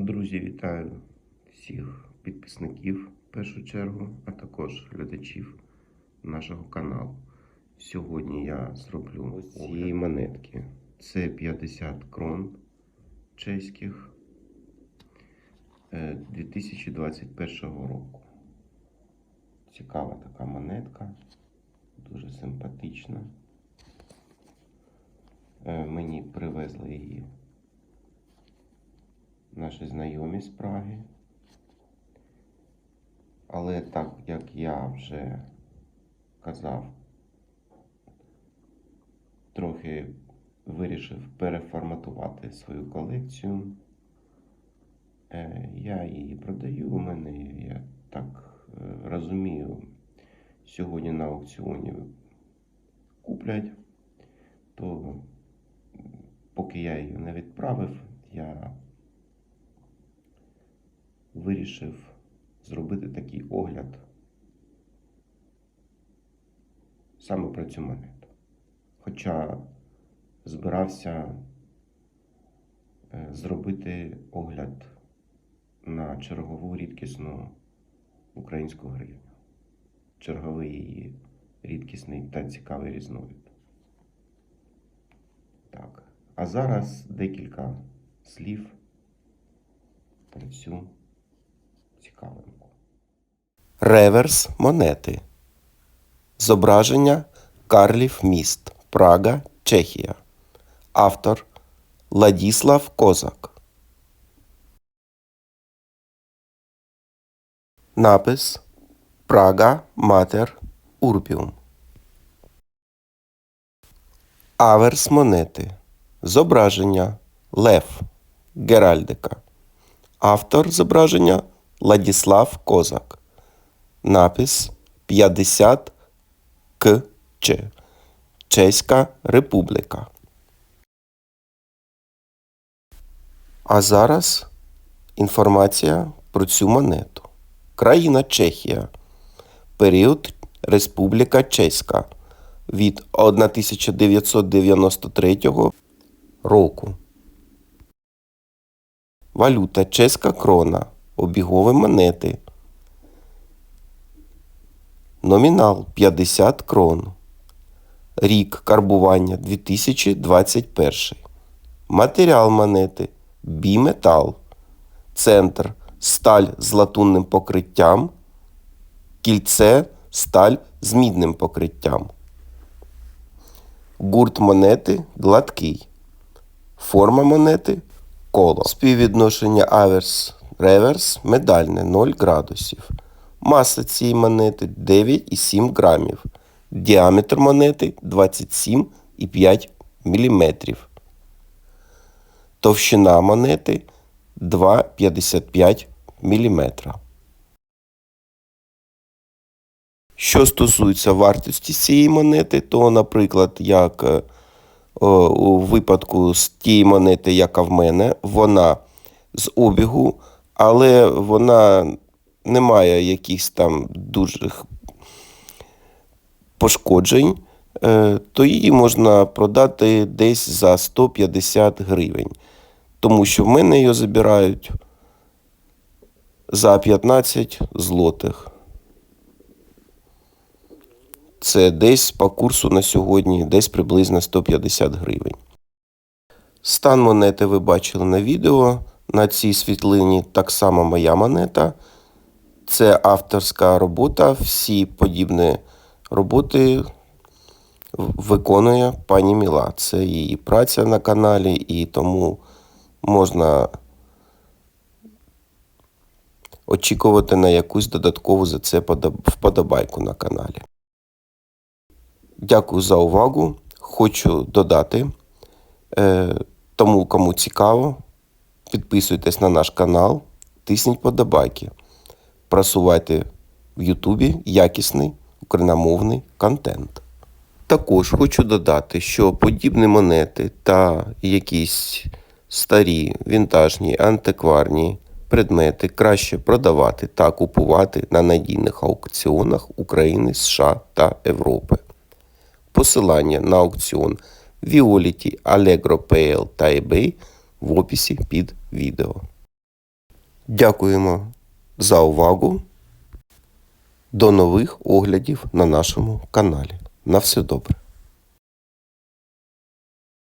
Друзі, вітаю всіх підписників в першу чергу, а також глядачів нашого каналу. Сьогодні я зроблю ось цієї монетки. Це 50 крон чеських е, 2021 року. Цікава така монетка, дуже симпатична. Е, Мені привезли її наші знайомі з. Але так як я вже казав, трохи вирішив переформатувати свою колекцію. Е, Я її продаю. У мене, я так е, розумію, сьогодні на аукціоні куплять, то поки я її не відправив, я вирішив зробити такий огляд саме про цю монету. Хоча збирався е, зробити огляд на чергову рідкісну українську гривню. Черговий її рідкісний та цікавий різновид. Так. А зараз декілька слів про цю цікавинку. Реверс монети. Зображення Карлів міст. Прага, Чехія. Автор Ладіслав Козак. Напис Прага Матер Урбіум. Аверс монети. Зображення Лев Геральдика. Автор зображення Ладіслав Козак. Напис 50 КЧ. Чеська Республіка. А зараз інформація про цю монету. Країна Чехія. Період Республіка Чеська від 1993 року. Валюта чеська крона. Обігові монети. Номінал 50 крон. Рік карбування 2021. Матеріал монети біметал. Центр сталь з латунним покриттям. Кільце сталь з мідним покриттям. Гурт монети гладкий. Форма монети коло. Співвідношення аверс реверс медальне 0 градусів. Маса цієї монети 9,7 грамів. Діаметр монети 27,5 мм. Товщина монети 2,55 мм. Що стосується вартості цієї монети, то, наприклад, як е, у випадку з тієї монети, яка в мене, вона з обігу, але вона не має якихось там дуже пошкоджень, е, то її можна продати десь за 150 гривень. Тому що в мене її забирають за 15 злотих. Це десь по курсу на сьогодні, десь приблизно 150 гривень. Стан монети ви бачили на відео. На цій світлині так само моя монета. Це авторська робота. Всі подібні роботи виконує пані Міла. Це її праця на каналі, і тому можна очікувати на якусь додаткову за це вподобайку на каналі. Дякую за увагу. Хочу додати е, тому, кому цікаво, підписуйтесь на наш канал, тисніть подобайки, просувайте в Ютубі якісний україномовний контент. Також хочу додати, що подібні монети та якісь старі, вінтажні, антикварні предмети краще продавати та купувати на надійних аукціонах України, США та Європи. Посилання на аукціон Violet, Allegro PL та eBay в описі під відео. Дякуємо за увагу. До нових оглядів на нашому каналі. На все добре.